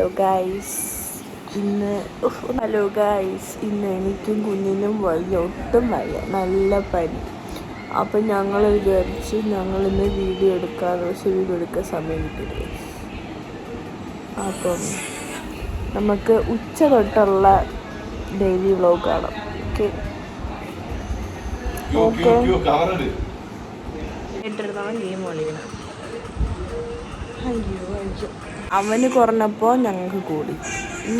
Hello guys. ഇന്ന് hello guys. ഇന്ന് എനിക്കും കുഞ്ഞിനും വയ്യ ഒട്ടും വയ്യ. നല്ല പനി. അപ്പം ഞങ്ങൾ വിചാരിച്ച് ഞങ്ങൾ ഇന്ന് വീഡിയോ എടുക്കാൻ പക്ഷെ വീഡിയോ എടുക്കാൻ സമയം കിട്ടില്ല അപ്പം നമുക്ക് ഉച്ച തൊട്ടുള്ള ഡെയിലി വ്ലോഗ് കാണാം. ഓക്കെ ഓക്കെ ഗെയിം കളിക്കണം. അവന് കുറഞ്ഞപ്പോൾ ഞങ്ങൾക്ക് കൂടി.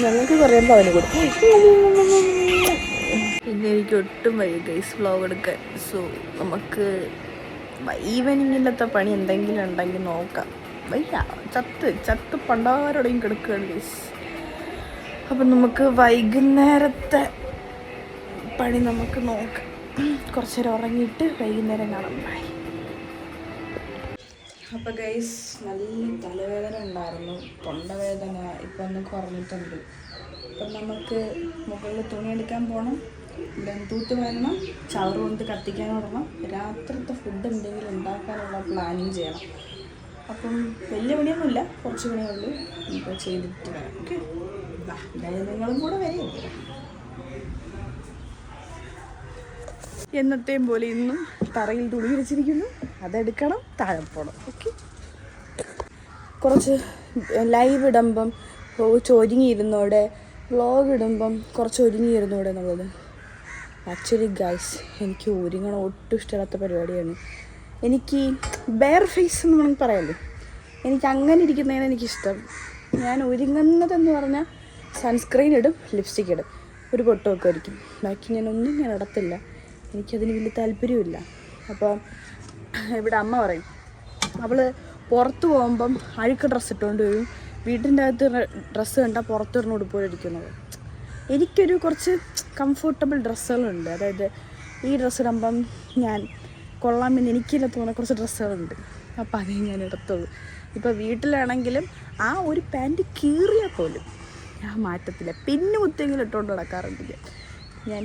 ഞങ്ങൾക്ക് കുറയുമ്പോൾ അവന് കൂടി. പിന്നെ എനിക്ക് ഒട്ടും വയ്യ ഗൈസ് വ്ളോഗ് എടുക്കാൻ. സോ നമുക്ക് ഈവനിങ്ങിലത്തെ പണി എന്തെങ്കിലും ഉണ്ടെങ്കിൽ നോക്കാം. വയ്യ ചത്ത് ചത്ത് പണ്ടാരോടെയും കിടക്കുകയാണ് ഗൈസ് അപ്പം നമുക്ക് വൈകുന്നേരത്തെ പണി നമുക്ക് നോക്കാം. കുറച്ചേരം ഉറങ്ങിയിട്ട് വൈകുന്നേരം കാണാം. ബൈ അപ്പോൾ ഗൈസ് നല്ല തലവേദന ഉണ്ടായിരുന്നു. തൊണ്ടവേദന ഇപ്പം ഒന്ന് കുറഞ്ഞിട്ടുണ്ട്. അപ്പം നമുക്ക് മുകളിൽ തുണി എടുക്കാൻ പോകണം ബന്ധൂത്ത് വരണം. ചവറ് കൊണ്ട് കത്തിക്കാൻ തുടങ്ങണം രാത്രിത്തെ ഫുഡ് എന്തെങ്കിലും ഉണ്ടാക്കാനുള്ള പ്ലാനിങ് ചെയ്യണം. അപ്പം വലിയ പണിയൊന്നുമില്ല. കുറച്ച് പണിയേ ഉള്ളൂ. ഇപ്പോൾ ചെയ്തിട്ട് വരാം. ഓക്കെ നിങ്ങളും കൂടെ വരെയില്ല എന്നത്തെയും പോലെ ഇന്നും തറയിൽ തുണി വിരിച്ചിരിക്കുന്നു. അതെടുക്കണം താഴെ പോകണം ഓക്കെ കുറച്ച് ലൈവ് ഇടുമ്പം കുറച്ച് ഒരുങ്ങിയിരുന്നോടെ വ്ളോഗ് ഇടുമ്പം കുറച്ച് ഒരുങ്ങിയിരുന്നോടെ എന്നുള്ളത്. ആക്ച്വലി ഗൈസ് എനിക്ക് ഒരുങ്ങണം. ഒട്ടും ഇഷ്ടമില്ലാത്ത പരിപാടിയാണ്. എനിക്ക് ബെയർ ഫേസ് എന്ന് വേണമെങ്കിൽ പറയാമല്ലോ എനിക്ക് അങ്ങനെ ഇരിക്കുന്നതാണ് എനിക്കിഷ്ടം. ഞാൻ ഒരുങ്ങുന്നതെന്ന് പറഞ്ഞാൽ സൺസ്ക്രീൻ ഇടും ലിപ്സ്റ്റിക് ഇടും. ഒരു പൊട്ടമൊക്കെ ആയിരിക്കും. ബാക്കി ഞാൻ ഒന്നും ഞാൻ ഇടത്തില്ല. എനിക്കതിന് വലിയ താല്പര്യമില്ല അപ്പോൾ ഇവിടെ അമ്മ പറയും അവൾ പുറത്ത് പോകുമ്പം അഴുക്ക് ഡ്രസ്സ് ഇട്ടുകൊണ്ട് വരും. വീട്ടിന്റെ അകത്ത് ഡ്രസ്സ് കണ്ടാൽ പുറത്തിടുന്ന ഉടുപ്പോഴിരിക്കുന്നത് എനിക്കൊരു കുറച്ച് കംഫർട്ടബിൾ ഡ്രസ്സുകളുണ്ട്. അതായത് ഈ ഡ്രസ്സ് ഇടുമ്പം ഞാൻ കൊള്ളാമെന്ന് എനിക്കില്ല തോന്നുന്ന കുറച്ച് ഡ്രസ്സുകളുണ്ട്. അപ്പം അതേ ഞാൻ എടുത്തുള്ളൂ. ഇപ്പോൾ വീട്ടിലാണെങ്കിലും ആ ഒരു പാന്റ് കീറിയാൽ പോലും ഞാൻ മാറ്റത്തില്ല. പിന്നെ കുത്തിയെങ്കിലും ഇട്ടുകൊണ്ട് നടക്കാറുണ്ട്. ഞാൻ ഞാൻ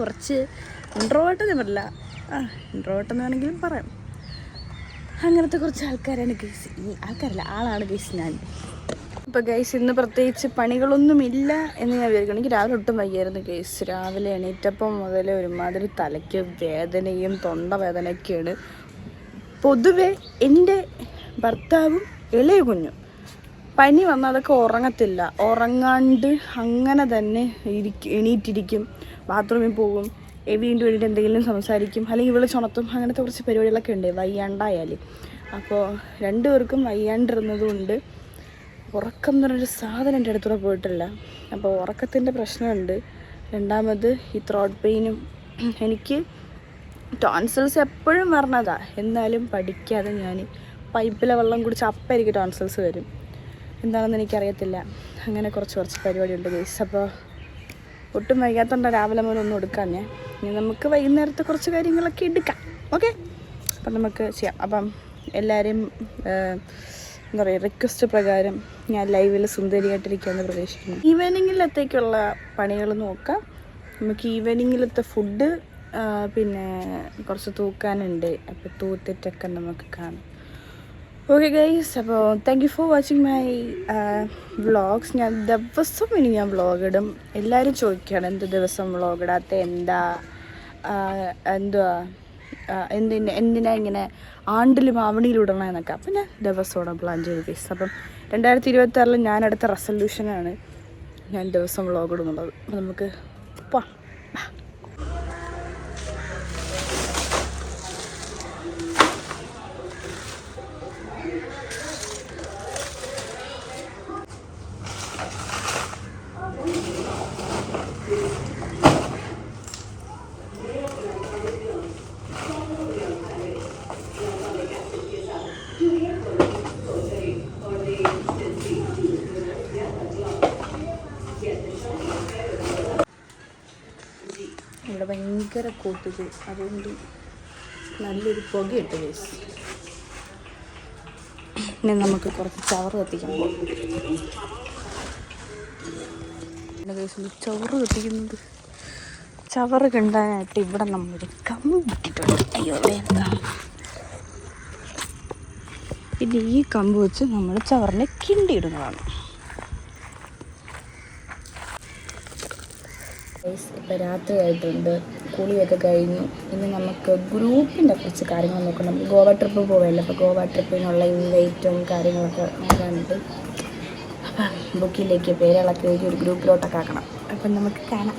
കുറച്ച് ഇൻട്രോവേർട്ട് ഇൻട്രോവേട്ടെന്ന് പറയില്ല ആ ഇൻട്രോവേട്ടെന്ന് വേണമെങ്കിലും പറയാം. അങ്ങനത്തെ കുറച്ച് ആൾക്കാരാണ് ഗൈസ് ഈ ആൾക്കാരല്ല ആളാണ് ഗൈസ് ഞാൻ. അപ്പോൾ ഗൈസ് ഇന്ന് പ്രത്യേകിച്ച് പണികളൊന്നുമില്ല എന്ന് ഞാൻ വിചാരിക്കണം എനിക്ക് രാവിലെ ഒട്ടും വയ്യായിരുന്നു ഗൈസ് രാവിലെ എണീറ്റപ്പം മുതൽ ഒരുമാതിരി തലയ്ക്ക് വേദനയും തൊണ്ട വേദനയൊക്കെയാണ്. പൊതുവെ എന്റെ ഭർത്താവും ഇളയ കുഞ്ഞും. പനി വന്നാൽ അതൊക്കെ ഉറങ്ങത്തില്ല. ഉറങ്ങാണ്ട് അങ്ങനെ തന്നെ ഇരിക്കും എണീറ്റിരിക്കും. ബാത്റൂമിൽ പോകും. വീണ്ടും വേണ്ടിയിട്ട് എന്തെങ്കിലും സംസാരിക്കും. അല്ലെങ്കിൽ ഇവൾ ചുണത്തും അങ്ങനത്തെ കുറച്ച് പരിപാടികളൊക്കെ ഉണ്ട്. വയ്യാണ്ടായാൽ അപ്പോൾ രണ്ടുപേർക്കും വയ്യാണ്ടിരുന്നതുകൊണ്ട് ഉറക്കം എന്ന് പറഞ്ഞൊരു സാധനം എന്റെ അടുത്തൂടെ പോയിട്ടില്ല. അപ്പോൾ ഉറക്കത്തിന്റെ പ്രശ്നമുണ്ട്. രണ്ടാമത് ഈ ത്രോട്ട് പെയിനും എനിക്ക് ടോൺസിൽസ് എപ്പോഴും വരണതാണ് എന്നാലും പഠിക്കാതെ ഞാൻ പൈപ്പിലെ വെള്ളം കുടിച്ച് അപ്പം എനിക്ക് ടോൺസിൽസ് വരും. എന്താണെന്ന് എനിക്കറിയത്തില്ല. അങ്ങനെ കുറച്ച് കുറച്ച് പരിപാടിയുണ്ട് ഗൈസ്. അപ്പോൾ ഒട്ടും വൈകാത്തോണ്ട് രാവിലെ മുതൽ ഒന്നും എടുക്കാം ഞാൻ ഇനി നമുക്ക് വൈകുന്നേരത്തെ കുറച്ച് കാര്യങ്ങളൊക്കെ എടുക്കാം. ഓക്കെ? അപ്പം നമുക്ക് ചെയ്യാം. അപ്പം എല്ലാവരെയും എന്താ പറയുക റിക്വസ്റ്റ് പ്രകാരം ഞാൻ ലൈവിൽ സുന്ദരിയായിട്ടിരിക്കാമെന്ന് പ്രതീക്ഷിക്കുന്നു. ഈവനിങ്ങിലത്തേക്കുള്ള പണികൾ നോക്കാം. നമുക്ക് ഈവനിങ്ങിലത്തെ ഫുഡ് പിന്നെ കുറച്ച് തൂക്കാനുണ്ട്. അപ്പോൾ തൂത്തിട്ടൊക്കെ നമുക്ക് കാണാം. ഓക്കെ ഗൈസ് അപ്പോൾ thank you for watching my vlogs ഞാൻ ദിവസം ഇനി ഞാൻ വ്ളോഗ് ഇടും. എല്ലാവരും ചോദിക്കുകയാണ് എന്ത് ദിവസം വ്ളോഗ് ഇടാത്ത? എന്താ? എന്തുവാ? എന്തിന് എന്തിനാ ഇങ്ങനെ ആണ്ടിലും ആവണിയിലും ഇടണമെന്നൊക്കെ അപ്പം ഞാൻ ദിവസമാണ് പ്ലാൻ ചെയ്ത് ഗൈസ് അപ്പം രണ്ടായിരത്തി ഇരുപത്തി ആറിൽ ഞാൻ അടുത്ത റെസൊല്യൂഷനാണ് ഞാൻ ദിവസം വ്ളോഗ് ഇടുന്നുള്ളത്. അപ്പം നമുക്ക് പോവാം. ഇവിടെ ഭയങ്കര കൊതുക് അതുകൊണ്ട് നല്ലൊരു പുകയിട്ട് കേസ് ഇനി നമുക്ക് കുറച്ച് ചവറ് കത്തിക്കാൻ പോകും കേസിൽ ചവറ് കത്തിക്കുന്നത് ചവറ് കിണ്ടാനായിട്ട് ഇവിടെ നമ്മൾ കമ്മി കിട്ടിയിട്ടുണ്ട് അയ്യോ എന്താ? പിന്നെ ഈ കമ്പ് വെച്ച് നമ്മൾ ചവറിനെ കിണ്ടിയിടുന്നതാണ്. ഇപ്പം രാത്രി ആയിട്ടുണ്ട് കുളിയൊക്കെ കഴിഞ്ഞു. ഇനി നമുക്ക് ഗ്രൂപ്പിന്റെ കുറച്ച് കാര്യങ്ങൾ നോക്കണം. ഗോവ ട്രിപ്പ് പോവുകയല്ലോ അപ്പോൾ ഗോവ ട്രിപ്പിനുള്ള ഇൻവൈറ്റും കാര്യങ്ങളൊക്കെ നോക്കാനുണ്ട് അപ്പം ബുക്കിലേക്ക് പേരുകളൊക്കെ ഒരു ഗ്രൂപ്പിലോട്ടൊക്കെ ആക്കണം. അപ്പം നമുക്ക് കാണാം.